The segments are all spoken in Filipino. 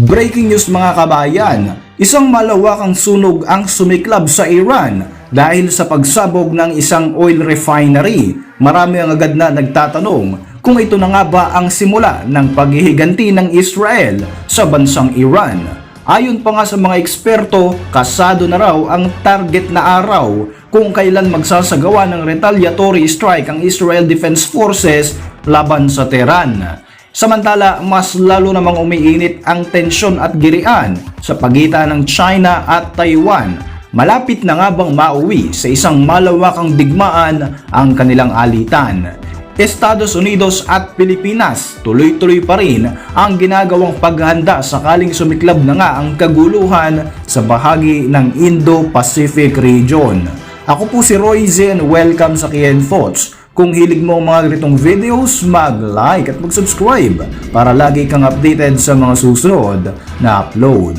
Breaking news mga kabayan, isang malawakang sunog ang sumiklab sa Iran dahil sa pagsabog ng isang oil refinery. Marami ang agad na nagtatanong kung ito na nga ba ang simula ng paghihiganti ng Israel sa bansang Iran. Ayon pa nga sa mga eksperto, kasado na raw ang target na araw kung kailan magsasagawa ng retaliatory strike ang Israel Defense Forces laban sa Tehran. Samantala, mas lalo namang umiinit ang tensyon at girian sa pagitan ng China at Taiwan. Malapit na nga bang mauwi sa isang malawakang digmaan ang kanilang alitan? Estados Unidos at Pilipinas tuloy-tuloy pa rin ang ginagawang paghahanda sakaling sumiklab na nga ang kaguluhan sa bahagi ng Indo-Pacific region. Ako po si Roy Zen, welcome sa Kian Thoughts. Kung hilig mo ang mga ganitong videos, mag-like at mag-subscribe para lagi kang updated sa mga susunod na upload.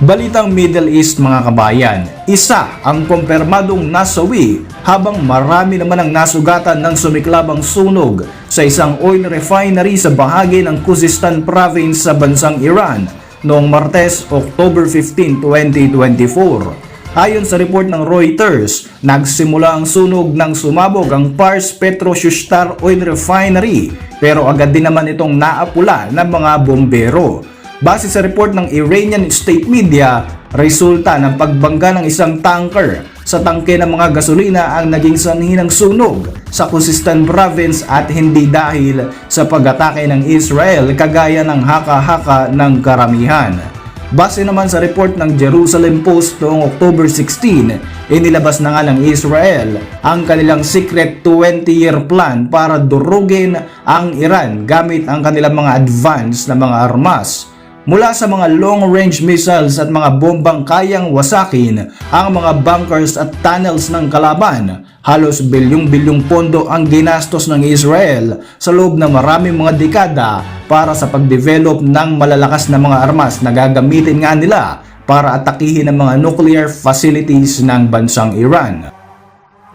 Balitang Middle East mga kabayan, isa ang kumpirmadong nasawi habang marami naman ang nasugatan ng sumiklabang sunog sa isang oil refinery sa bahagi ng Khuzestan province sa bansang Iran noong Martes, October 15, 2024. Ayon sa report ng Reuters, nagsimula ang sunog nang sumabog ang Pars Petro Shushtar Oil Refinery pero agad din naman itong naapula ng mga bombero. Base sa report ng Iranian state media, resulta ng pagbangga ng isang tanker sa tangke ng mga gasolina ang naging sanhi ng sunog sa Khuzestan province at hindi dahil sa pag-atake ng Israel kagaya ng haka-haka ng karamihan. Base naman sa report ng Jerusalem Post noong October 16, inilabas na nga ng Israel ang kanilang secret 20-year plan para durugin ang Iran gamit ang kanilang mga advanced na mga armas. Mula sa mga long-range missiles at mga bombang kayang wasakin ang mga bunkers at tunnels ng kalaban, halos bilyong-bilyong pondo ang ginastos ng Israel sa loob ng maraming mga dekada para sa pag-develop ng malalakas na mga armas na gagamitin nga nila para atakihin ang mga nuclear facilities ng bansang Iran.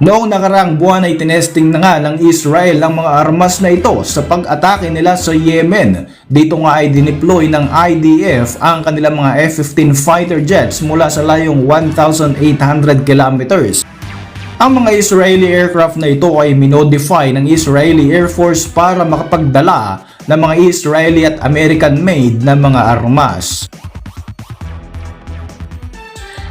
Noong nakarang buwan ay tinesting na nga ng Israel ang mga armas na ito sa pag-atake nila sa Yemen. Dito nga ay dineploy ng IDF ang kanilang mga F-15 fighter jets mula sa layong 1,800 kilometers. Ang mga Israeli aircraft na ito ay minodify ng Israeli Air Force para makapagdala ng mga Israeli at American-made na mga armas.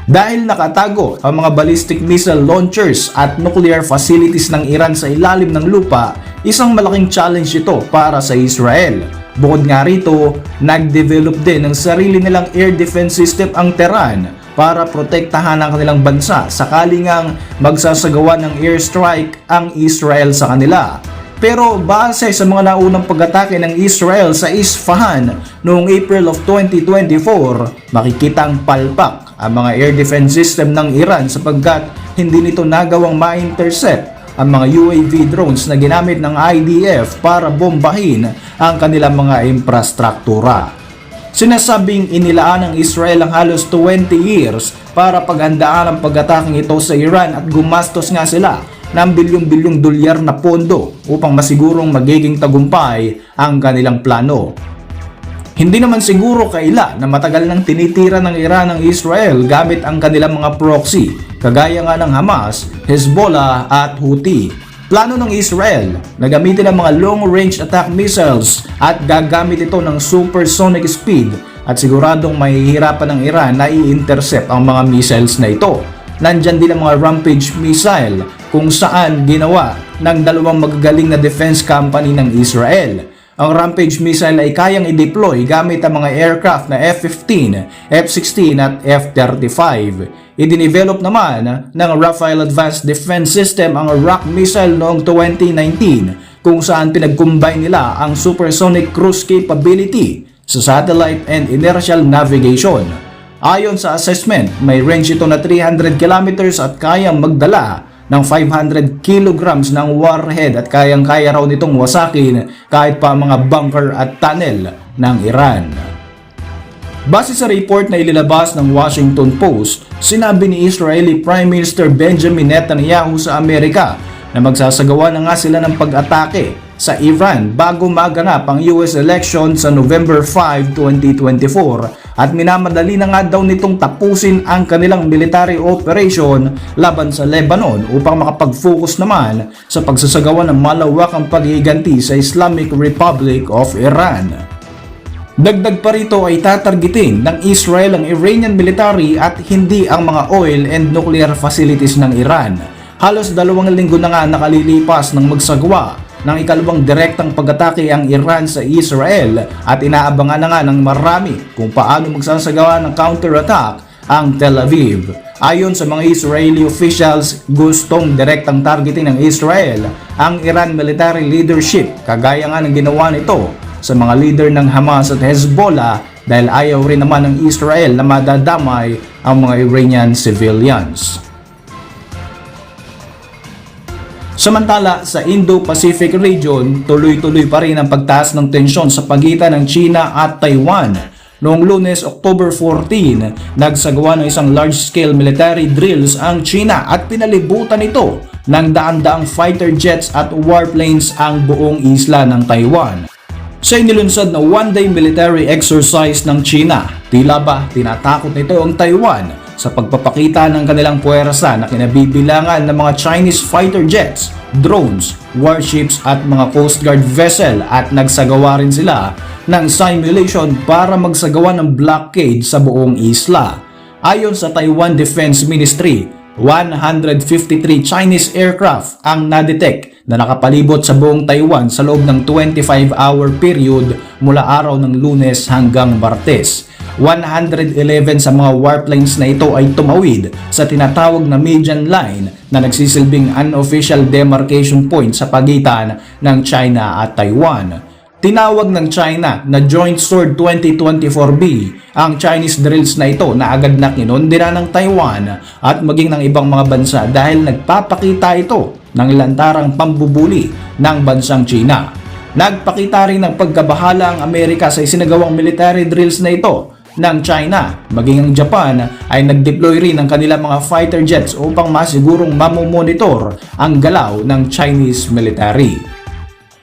Dahil nakatago ang mga ballistic missile launchers at nuclear facilities ng Iran sa ilalim ng lupa, isang malaking challenge ito para sa Israel. Bukod nga rito, nag-develop din ng sarili nilang air defense system ang Tehran para protektahan ang kanilang bansa sakaling ang magsasagawa ng airstrike ang Israel sa kanila. Pero base sa mga naunang pag-atake ng Israel sa Isfahan noong April of 2024, makikitang palpak ang mga air defense system ng Iran sapagkat hindi nito nagawang ma-intercept ang mga UAV drones na ginamit ng IDF para bombahin ang kanilang mga infrastruktura. Sinasabing inilaan ng Israel ang halos 20 years para paghandaan ang pag-ataking ito sa Iran at gumastos nga sila ng bilyong-bilyong dolyar na pondo upang masigurong magiging tagumpay ang kanilang plano. Hindi naman siguro kaila na matagal nang tinitira ng Iran ang Israel gamit ang kanilang mga proxy, kagaya nga ng Hamas, Hezbollah at Houthi. Plano ng Israel na gamitin ang mga long-range attack missiles at gagamit ito ng supersonic speed at siguradong mahihirapan ng Iran na i-intercept ang mga missiles na ito. Nandyan din ang mga Rampage missile kung saan ginawa ng dalawang magagaling na defense company ng Israel. Ang Rampage missile ay kayang i-deploy gamit ang mga aircraft na F-15, F-16 at F-35. Idinivelop naman ng Rafael Advanced Defense System ang Rock missile noong 2019 kung saan pinag-combine nila ang supersonic cruise capability sa satellite and inertial navigation. Ayon sa assessment, may range ito na 300 kilometers at kayang magdala ng 500 kilograms ng warhead at kayang-kaya raw nitong wasakin kahit pa mga bunker at tunnel ng Iran. Base sa report na ililabas ng Washington Post, sinabi ni Israeli Prime Minister Benjamin Netanyahu sa Amerika na magsasagawa na nga sila ng pag-atake sa Iran bago maganap ang US election sa November 5, 2024 at minamadali na nga daw nitong tapusin ang kanilang military operation laban sa Lebanon upang makapag-focus naman sa pagsasagawa ng malawakang paghiganti sa Islamic Republic of Iran. Dagdag pa rito ay tatargetin ng Israel ang Iranian military at hindi ang mga oil and nuclear facilities ng Iran. Halos dalawang linggo na nga nakalilipas ng magsagawa ng ikalawang direktang pag-atake ang Iran sa Israel at inaabangan na nga ng marami kung paano magsasagawa ng counter-attack ang Tel Aviv. Ayon sa mga Israeli officials, gustong direktang targeting ng Israel ang Iran military leadership kagaya nga ng ginawa nito sa mga leader ng Hamas at Hezbollah dahil ayaw rin naman ng Israel na madadamay ang mga Iranian civilians. Samantala, sa Indo-Pacific region, tuloy-tuloy pa rin ang pagtaas ng tensyon sa pagitan ng China at Taiwan. Noong lunes, October 14, nagsagawa ng isang large-scale military drills ang China at pinalibutan ito ng daan-daang fighter jets at warplanes ang buong isla ng Taiwan. Sa inilunsad na one-day military exercise ng China, tila ba tinatakot nito ang Taiwan sa pagpapakita ng kanilang puwersa na kinabibilangan ng mga Chinese fighter jets, drones, warships at mga Coast Guard vessel at nagsagawa rin sila ng simulation para magsagawa ng blockade sa buong isla. Ayon sa Taiwan Defense Ministry, 153 Chinese aircraft ang nadetect na nakapalibot sa buong Taiwan sa loob ng 25-hour period mula araw ng lunes hanggang martes. 111 sa mga warplanes na ito ay tumawid sa tinatawag na median line na nagsisilbing unofficial demarcation point sa pagitan ng China at Taiwan. Tinawag ng China na Joint Sword 2024B ang Chinese drills na ito na agad na kinondena ng Taiwan at maging ng ibang mga bansa dahil nagpapakita ito ng lantarang pambubuli ng bansang China. Nagpakita rin ng pagkabahala ang Amerika sa isinagawang military drills na ito ng China. Maging ang Japan ay nag-deploy rin ng kanilang mga fighter jets upang masigurong mamomonitor ang galaw ng Chinese military.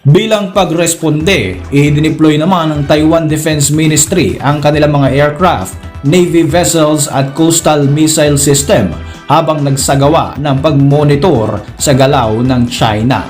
Bilang pagresponde, i-deploy naman ng Taiwan Defense Ministry ang kanilang mga aircraft, navy vessels at coastal missile system habang nagsagawa ng pagmonitor sa galaw ng China.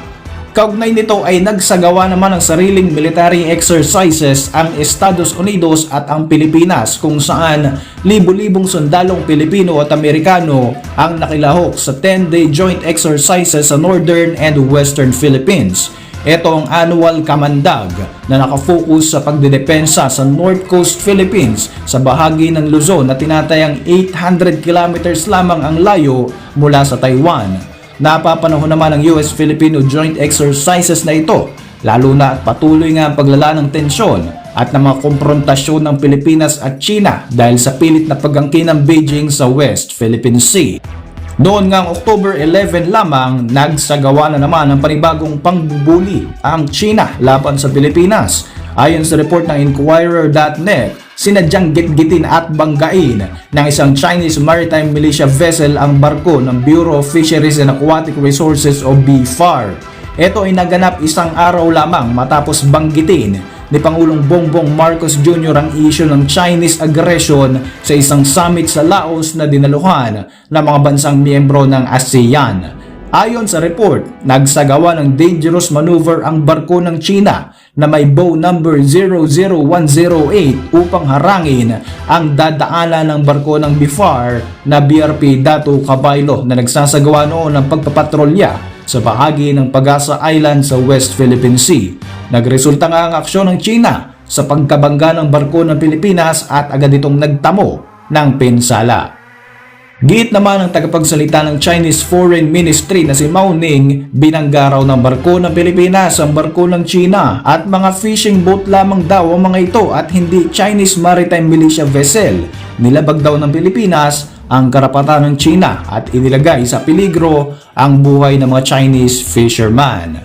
Kaugnay nito ay nagsagawa naman ng sariling military exercises ang Estados Unidos at ang Pilipinas kung saan libo-libong sundalong Pilipino at Amerikano ang nakilahok sa 10-day joint exercises sa Northern and Western Philippines. Ito ang annual kamandag na nakafocus sa pagdedepensa sa North Coast Philippines sa bahagi ng Luzon na tinatayang 800 kilometers lamang ang layo mula sa Taiwan. Napapanahon naman ng US-Filipino joint exercises na ito lalo na at patuloy nga ang paglala ng tensyon at ng mga komprontasyon ng Pilipinas at China dahil sa pilit na pagangkin ng Beijing sa West Philippine Sea. Noon ngang October 11 lamang, nagsagawa na naman ng panibagong pangbubuli ang China laban sa Pilipinas. Ayon sa report ng Inquirer.net, sinadyang gitgitin at banggain ng isang Chinese maritime militia vessel ang barko ng Bureau of Fisheries and Aquatic Resources o BFAR. Ito ay naganap isang araw lamang matapos banggitin ni Pangulong Bongbong Marcos Jr. ang issue ng Chinese aggression sa isang summit sa Laos na dinaluhan ng mga bansang miyembro ng ASEAN. Ayon sa report, nagsagawa ng dangerous maneuver ang barko ng China na may bow number 00108 upang harangin ang dadaanan ng barko ng BIFAR na BRP Dato Cabaylo na nagsasagawa noon ng pagpapatrolya sa bahagi ng Pagasa Island sa West Philippine Sea. Nagresulta nga ang aksyon ng China sa pagkabangga ng barko ng Pilipinas at agad itong nagtamo ng pinsala. Giit naman ang tagapagsalita ng Chinese Foreign Ministry na si Mao Ning, binangga raw ng barko ng Pilipinas ang barko ng China at mga fishing boat lamang daw ang mga ito at hindi Chinese Maritime Militia Vessel. Nilabag daw ng Pilipinas ang karapatan ng China at inilagay sa peligro ang buhay ng mga Chinese fisherman.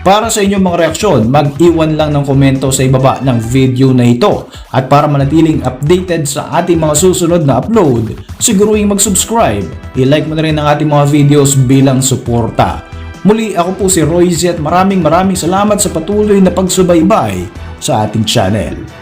Para sa inyong mga reaksyon, mag-iwan lang ng komento sa ibaba ng video na ito. At para manatiling updated sa ating mga susunod na upload, siguruhin mag-subscribe. I-like mo na rin ang ating mga videos bilang suporta. Muli ako po si Roy Z at maraming maraming salamat sa patuloy na pagsubaybay sa ating channel.